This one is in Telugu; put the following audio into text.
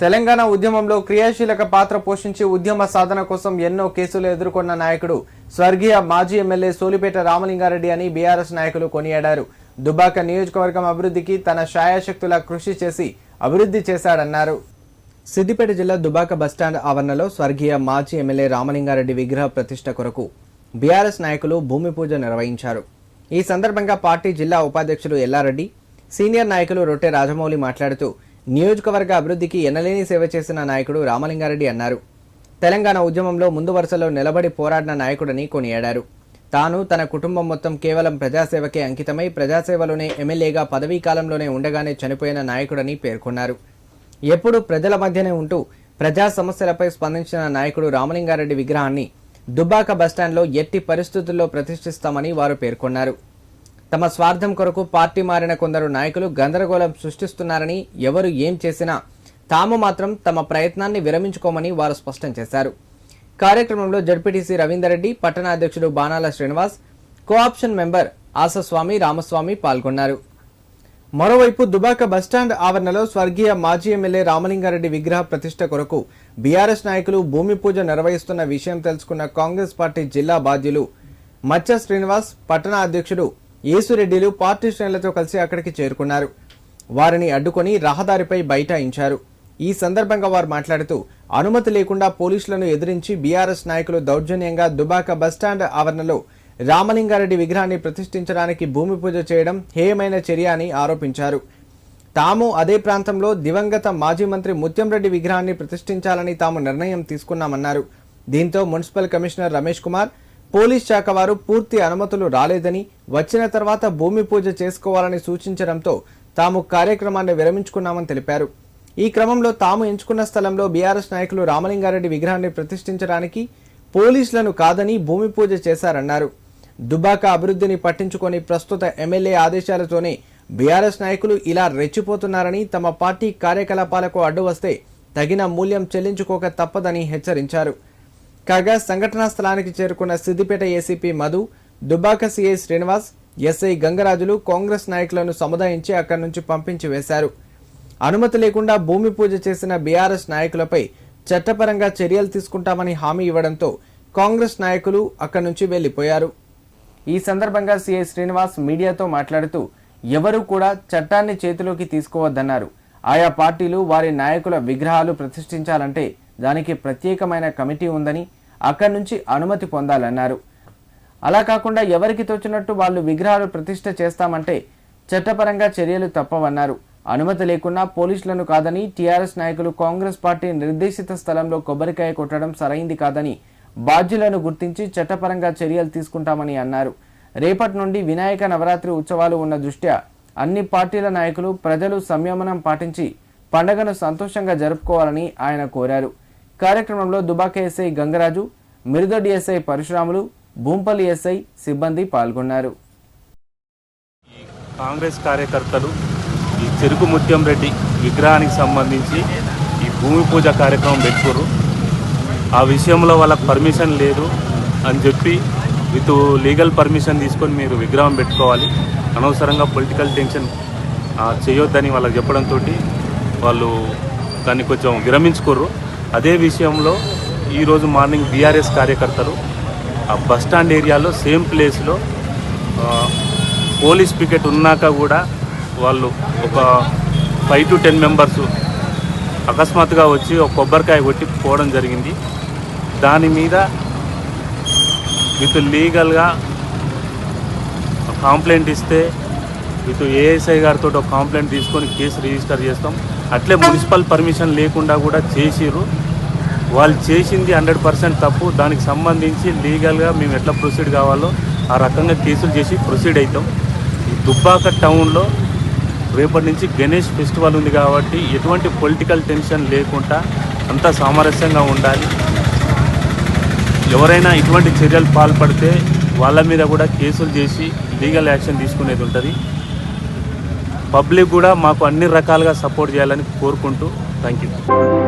తెలంగాణ ఉద్యమంలో క్రియాశీలక పాత్ర పోషించి ఉద్యమ సాధన కోసం ఎన్నో కేసులు ఎదుర్కొన్న నాయకుడు స్వర్గీయ మాజీ ఎమ్మెల్యే సోలిపేట రామలింగారెడ్డి అని బీఆర్ఎస్ నాయకులు కొనియాడారు. దుబాక నియోజకవర్గం అభివృద్ధికి తన శాయశక్తుల కృషి చేసి అభివృద్ధి చేశాడన్నారు. సిద్దిపేట జిల్లా దుబాక బస్టాండ్ ఆవరణలో స్వర్గీయ మాజీ ఎమ్మెల్యే రామలింగారెడ్డి విగ్రహ ప్రతిష్ట కొరకు బీఆర్ఎస్ నాయకులు భూమి పూజ నిర్వహించారు. ఈ సందర్భంగా పార్టీ జిల్లా ఉపాధ్యక్షులు ఎల్లారెడ్డి సీనియర్ నాయకులు రొట్టె రాజమౌళి మాట్లాడుతూ నియోజకవర్గ అభివృద్ధికి ఎనలేని సేవ చేసిన నాయకుడు రామలింగారెడ్డి అన్నారు. తెలంగాణ ఉద్యమంలో ముందు వరుసలో నిలబడి పోరాడిన నాయకుడని కొనియాడారు. తాను తన కుటుంబం మొత్తం కేవలం ప్రజాసేవకే అంకితమై ప్రజాసేవలోనే ఎమ్మెల్యేగా పదవీ కాలంలోనే ఉండగానే చనిపోయిన నాయకుడని పేర్కొన్నారు. ఎప్పుడు ప్రజల మధ్యనే ఉంటూ ప్రజా సమస్యలపై స్పందించిన నాయకుడు రామలింగారెడ్డి విగ్రహాన్ని దుబ్బాక బస్టాండ్లో ఎట్టి పరిస్థితుల్లో ప్రతిష్ఠిస్తామని వారు పేర్కొన్నారు. తమ స్వార్థం కొరకు పార్టీ మారిన కొందరు నాయకులు గందరగోళం సృష్టిస్తున్నారని ఎవరు ఏం చేసినా తాము మాత్రం తమ ప్రయత్నాన్ని విరమించుకోమని వారు స్పష్టం చేశారు. కార్యక్రమంలో జడ్పీటీసీ రవీందర్ రెడ్డి పట్టణ అధ్యక్షుడు బాణాల శ్రీనివాస్ కోఆప్షన్ మెంబర్ ఆసస్వామి రామస్వామి పాల్గొన్నారు. మరోవైపు దుబాక బస్టాండ్ ఆవరణలో స్వర్గీయ మాజీ ఎమ్మెల్యే రామలింగారెడ్డి విగ్రహ ప్రతిష్ట కొరకు బీఆర్ఎస్ నాయకులు భూమి పూజ నిర్వహిస్తున్న విషయం తెలుసుకున్న కాంగ్రెస్ పార్టీ జిల్లా బాధ్యులు మచ్చ శ్రీనివాస్ పట్టణ అధ్యక్షుడు యేసురెడ్డిలు పార్టీ శ్రేణులతో కలిసి అక్కడికి చేరుకున్నారు. వారిని అడ్డుకొని రహదారిపై బైఠాయించారు. ఈ సందర్భంగా వారు మాట్లాడుతూ అనుమతి లేకుండా పోలీసులను ఎదిరించి బీఆర్ఎస్ నాయకులు దౌర్జన్యంగా దుబాక బస్టాండ్ ఆవరణలో రామలింగారెడ్డి విగ్రహాన్ని ప్రతిష్ఠించడానికి భూమి పూజ చేయడం హేయమైన చర్య అని ఆరోపించారు. తాము అదే ప్రాంతంలో దివంగత మాజీ మంత్రి ముత్యంరెడ్డి విగ్రహాన్ని ప్రతిష్ఠించాలని తాము నిర్ణయం తీసుకున్నామన్నారు. దీంతో municipal commissioner Ramesh Kumar police శాఖ వారు పూర్తి అనుమతులు రాలేదని వచ్చిన తర్వాత భూమి పూజ చేసుకోవాలని సూచించడంతో తాము కార్యక్రమాన్ని విరమించుకున్నామని తెలిపారు. ఈ క్రమంలో తాము ఎంచుకున్న స్థలంలో బీఆర్ఎస్ నాయకులు రామలింగారెడ్డి విగ్రహాన్ని ప్రతిష్ఠించడానికి పోలీసులను కాదని భూమి పూజ చేశారన్నారు. దుబాక అభివృద్ధిని పట్టించుకొని ప్రస్తుత ఎమ్మెల్యే ఆదేశాలతోనే బీఆర్ఎస్ నాయకులు ఇలా రెచ్చిపోతున్నారని తమ పార్టీ కార్యకలాపాలకు అడ్డు వస్తే తగిన మూల్యం చెల్లించుకోక తప్పదని హెచ్చరించారు. కాగా సంఘటనా స్థలానికి చేరుకున్న Siddipet ACP Madhu Dubbaka CI Srinivas SI Gangarajulu Congress నాయకులను సముదాయించి అక్కడి నుంచి పంపించి వేశారు. అనుమతి లేకుండా భూమి పూజ చేసిన బీఆర్ఎస్ నాయకులపై చట్టపరంగా చర్యలు తీసుకుంటామని హామీ ఇవ్వడంతో కాంగ్రెస్ నాయకులు అక్కడి నుంచి వెళ్ళిపోయారు ఈ సందర్భంగా సిఐ శ్రీనివాస్ మీడియాతో మాట్లాడుతూ ఎవరూ కూడా చట్టాన్ని చేతిలోకి తీసుకోవద్దన్నారు. ఆయా పార్టీలు వారి నాయకుల విగ్రహాలు ప్రతిష్ఠించాలంటే దానికి ప్రత్యేకమైన కమిటీ ఉందని అక్కడి నుంచి అనుమతి పొందాలన్నారు. అలా కాకుండా ఎవరికి తోచినట్టు వాళ్ళు విగ్రహాలు ప్రతిష్ట చేస్తామంటే చట్టపరంగా చర్యలు తప్పవన్నారు. అనుమతి లేకున్నా పోలీసులను కాదని టీఆర్ఎస్ నాయకులు కాంగ్రెస్ పార్టీ నిర్దేశిత స్థలంలో కొబ్బరికాయ కొట్టడం సరైంది కాదని బాధ్యులను గుర్తించి చట్టపరంగా చర్యలు తీసుకుంటామని అన్నారు. రేపటి నుండి వినాయక నవరాత్రి ఉత్సవాలు ఉన్న దృష్ట్యా అన్ని పార్టీల నాయకులు ప్రజలు సంయమనం పాటించి పండగను సంతోషంగా జరుపుకోవాలని ఆయన కోరారు. కార్యక్రమంలో Dubbaka SI Gangaraju Mirudoddi SI Parasuramulu Bhoompally SI సిబ్బంది పాల్గొన్నారు. కాంగ్రెస్ కార్యకర్తలు ఈ చెరుకు ముత్యం రెడ్డి విగ్రహానికి సంబంధించి ఈ భూమి పూజ కార్యక్రమం పెట్టుకోరు. ఆ విషయంలో వాళ్ళకి పర్మిషన్ లేదు అని చెప్పి విత్ లీగల్ పర్మిషన్ తీసుకొని మీరు విగ్రహం పెట్టుకోవాలి. అనవసరంగా పొలిటికల్ టెన్షన్ చేయొద్దని వాళ్ళకి చెప్పడంతో వాళ్ళు దాన్ని కొంచెం విరమించుకోర్రు. అదే విషయంలో ఈరోజు మార్నింగ్ బీఆర్ఎస్ కార్యకర్తలు ఆ బస్ స్టాండ్ ఏరియాలో సేమ్ ప్లేస్లో పోలీస్ పికెట్ ఉన్నాక కూడా వాళ్ళు ఒక ఫైవ్ టు టెన్ మెంబర్స్ అకస్మాత్తుగా వచ్చి ఒక కొబ్బరికాయ కొట్టి పోవడం జరిగింది. దాని మీద విత్ లీగల్గా కంప్లైంట్ ఇస్తే విత్ ఏఎస్ఐ గారితో ఒక కంప్లైంట్ తీసుకొని కేసు రిజిస్టర్ చేస్తాం. అట్లే మున్సిపల్ పర్మిషన్ లేకుండా కూడా చేసిరు వాళ్ళు చేసింది హండ్రెడ్ పర్సెంట్ తప్పు. దానికి సంబంధించి లీగల్గా మేము ఎట్లా ప్రొసీడ్ కావాలో ఆ రకంగా కేసులు చేసి ప్రొసీడ్ అవుతాం. ఈ దుబ్బాక టౌన్లో రేపటి నుంచి గణేష్ ఫెస్టివల్ ఉంది కాబట్టి ఎటువంటి పొలిటికల్ టెన్షన్ లేకుండా అంతా సామరస్యంగా ఉండాలి. ఎవరైనా ఇటువంటి చర్యలు పాల్పడితే వాళ్ళ మీద కూడా కేసులు చేసి లీగల్ యాక్షన్ తీసుకునేది ఉంటుంది. పబ్లిక్ కూడా మాకు అన్ని రకాలుగా సపోర్ట్ చేయాలని కోరుకుంటూ థ్యాంక్ యూ